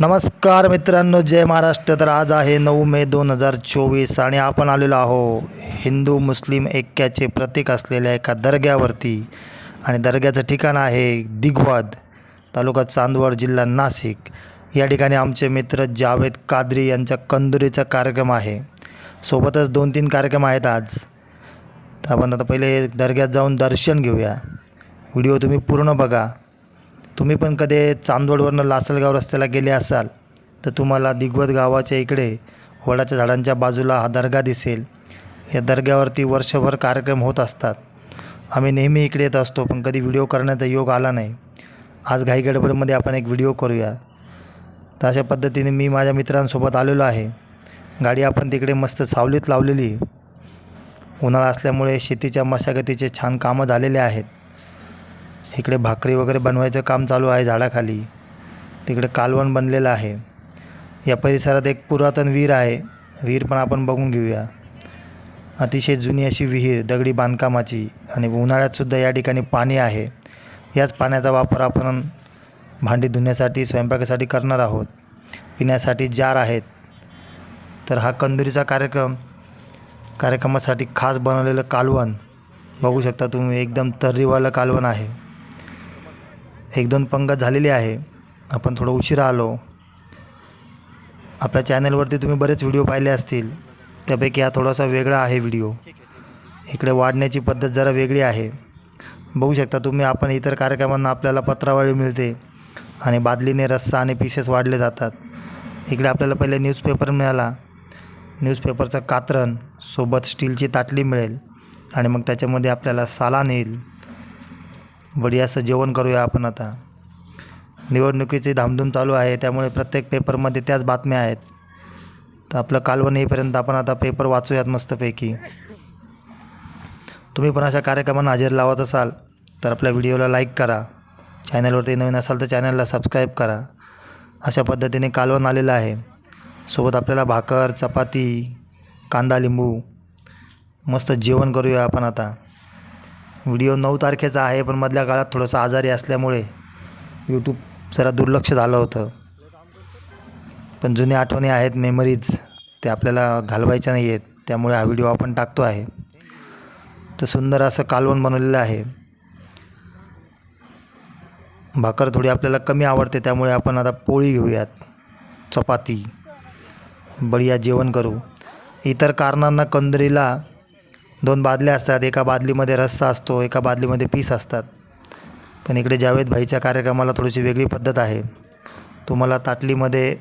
नमस्कार मित्रांनो जय महाराष्ट्र. तर आज आहे नऊ मे दोन हजार चोवीस आणि आपण आलेलो आहो हिंदू मुस्लिम ऐक्याचे प्रतीक असलेल्या एका दर्ग्यावरती. आणि दर्ग्याचं ठिकाण आहे दिग्वाद तालुका चांदवड जिल्हा नाशिक. या ठिकाणी आमचे मित्र जावेद कादरी यांच्या कंदुरीचा कार्यक्रम आहे. सोबतच दोन तीन कार्यक्रम आहेत आज. तर आपण आता पहिले दर्ग्यात जाऊन दर्शन घेऊया. व्हिडिओ तुम्ही पूर्ण बघा. तुम्ही पण कधी चांदवडवरनं लासलगाव रस्त्याला गेले असाल तर तुम्हाला दिग्वत गावाच्या इकडे वडाच्या झाडांच्या बाजूला हा दर्गा दिसेल. या दर्ग्यावरती वर्षभर कार्यक्रम होत असतात. आम्ही नेहमी इकडे येत असतो पण कधी व्हिडिओ करण्याचा योग आला नाही. आज घाई गडबडमध्ये आपण एक व्हिडिओ करूया. तर अशा पद्धतीने मी माझ्या मित्रांसोबत आलेलो आहे. गाडी आपण तिकडे मस्त सावलीत लावलेली. उन्हाळा असल्यामुळे शेतीच्या मशागतीचे छान कामं झालेले आहेत. इकडे भाकरी वगैरे बनवायचं काम चालू आहे झाडाखाली. तिकडे कालवण बनलेलं आहे. या परिसरात एक पुरातन विहीर आहे. विहीर पण आपण बघून घेऊया. अतिशय जुनी अशी विहीर दगडी बांधकामाची आणि उन्हाळ्यातसुद्धा या ठिकाणी पाणी आहे. याच पाण्याचा वापर आपण भांडी धुण्यासाठी स्वयंपाकासाठी करणार आहोत. पिण्यासाठी जार आहेत. तर हा कंदुरीचा कार्यक्रम कार्यक्रमासाठी खास बनवलेलं कालवण. बघू शकता तुम्ही एकदम तर्रीवालं कालवण आहे. एक दोन पंगत झालेली आहे. आपण थोडं उशिरा आलो. आपल्या चॅनलवरती तुम्ही बरेच व्हिडिओ पाहिले असतील. त्यापैकी हा थोडासा वेगळा आहे व्हिडिओ. इकडे वाढण्याची पद्धत जरा वेगळी आहे. बघू शकता तुम्ही आपण इतर कार्यक्रमांना आपल्याला पत्रावळी मिळते आणि बादलीने रस्सा आणि पीसेस वाढले जातात. इकडे आपल्याला पहिले न्यूजपेपर मिळाला. न्यूजपेपरचं कात्रण सोबत स्टीलची ताटली मिळेल. आणि मग त्याच्यामध्ये आपल्याला सालान येईल. बढिया असं जेवण करूया आपण आता. निवडणुकीची धामधूम चालू आहे त्यामुळे प्रत्येक पेपरमध्ये त्याच बातम्या आहेत. तर आपलं कालवण येईपर्यंत आपण आता पेपर वाचूयात मस्तपैकी. तुम्ही पण अशा कार्यक्रमांना हजेरी लावत असाल तर आपल्या व्हिडिओला लाईक करा. चॅनलवरती नवीन असाल तर चॅनलला सबस्क्राईब करा. अशा पद्धतीने कालवण आलेलं आहे. सोबत आपल्याला भाकर चपाती कांदा लिंबू मस्त जेवण करूया आपण आता. व्हिडिओ नऊ तारखेचा आहे पण मधल्या काळात थोडंसं आजारी असल्यामुळे यूट्यूब जरा दुर्लक्ष झालं होतं. पण जुन्या आठवणी आहेत मेमरीज ते आपल्याला घालवायच्या नाही आहेत त्यामुळे हा व्हिडिओ आपण टाकतो आहे. तर सुंदर असं कालवण बनवलेलं आहे. भाकर थोडी आपल्याला कमी आवडते त्यामुळे आपण आता पोळी घेऊयात. चपाती. बढिया जेवण करू. इतर कारणांना कंदरीला दोन बादल्या असतात. एका बादलीमध्ये रस्सा असतो एका बादलीमध्ये पीस असतात. पण इकडे जावेद भाईच्या कार्यक्रमाला थोडीशी वेगळी पद्धत आहे. तुम्हाला ताटलीमध्ये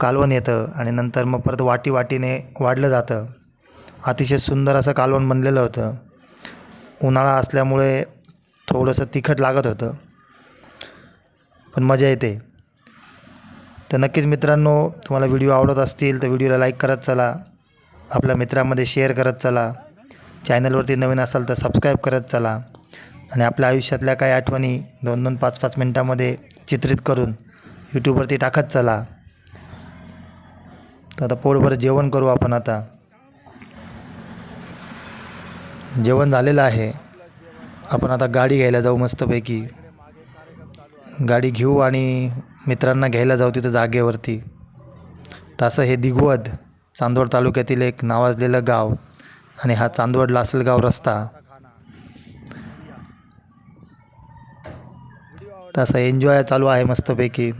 कालवण येतं आणि नंतर मग परत वाटी वाटीने वाढलं जातं. अतिशय सुंदर असं कालवण बनलेलं होतं. उन्हाळा असल्यामुळे थोडंसं तिखट लागत होतं. पण मजा येते. तर नक्कीच मित्रांनो तुम्हाला व्हिडिओ आवडत असतील तर व्हिडिओला लाईक करत चला. आपल्या मित्रांमध्ये शेअर करत चला. चॅनलवरती नवीन असाल तर सबस्क्राईब करत चला. आणि आपल्या आयुष्यातल्या काही आठवणी दोन दोन पाच पाच मिनटामध्ये चित्रित करून यूट्यूबवरती टाकत चला. तर आता पोटभर जेवण करू आपण आता. जेवण झालेलं आहे. आपण आता गाडी घ्यायला जाऊ मस्तपैकी. गाडी घेऊ आणि मित्रांना घ्यायला जाऊ तिथं जागेवरती. तसं हे दिगवद चांदवड तालुक्यातील एक नावाजलेलं गाव आणि हा चांदवड लासलगाव रस्ता. तसा एन्जॉय चालू आहे मस्तपैकी.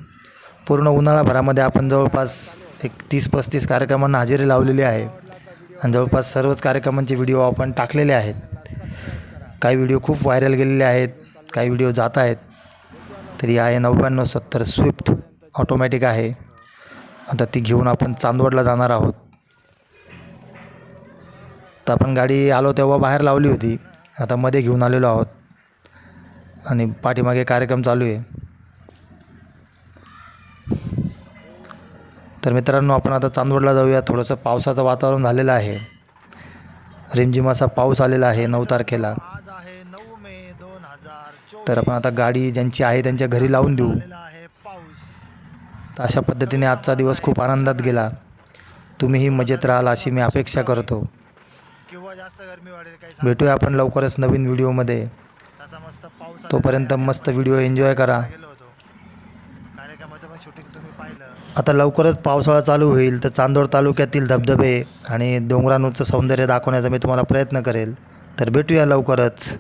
पूर्ण उन्हाळाभरामध्ये आपण जवळपास एक तीस पस्तीस कार्यक्रमांना हजेरी लावलेली आहे. आणि जवळपास सर्वच कार्यक्रमांचे व्हिडिओ आपण टाकलेले आहेत. काही व्हिडिओ खूप व्हायरल गेलेले आहेत काही व्हिडिओ जात आहेत. तरी आहे नव्याण्णव सत्तर स्विफ्ट ऑटोमॅटिक आहे. आता ती घेऊन आपण चांदवडला जाणार आहोत. तर आपण गाडी आलो तेव्हा बाहेर लावली होती. आता मध्ये घेऊन आलेलो आहोत. आणि पाठीमागे कार्यक्रम चालू आहे. तर मित्रांनो आपण आता चांदवडला जाऊया. थोडंसं पावसाचं वातावरण झालेलं आहे. रिमझिम असा पाऊस आलेला आहे नऊ तारखेला. आहे नऊ मे दोन हजार तर आपण आता गाडी ज्यांची आहे त्यांच्या घरी लावून देऊ. आहे तर अशा पद्धतीने आजचा दिवस खूप आनंदात गेला. तुम्हीही मजेत राहाल अशी मी अपेक्षा करतो. जास्त गरमी वाढेल काही भेटूया आपण लवकरच नवीन व्हिडिओमध्ये. तसा मस्त पाऊस आलेला तोपर्यंत. मस्त व्हिडिओ एन्जॉय करा. गेलो होतो. कार्यक्रमाचं पण शूटिंग तुम्ही पाहिलं. आता लवकरच पावसाळा चालू होईल तर चांदोड तालुक्यातील धबधबे आणि डोंगरांवरचं सौंदर्य दाखवण्याचा मी तुम्हाला प्रयत्न करेल. तर भेटूया लवकरच.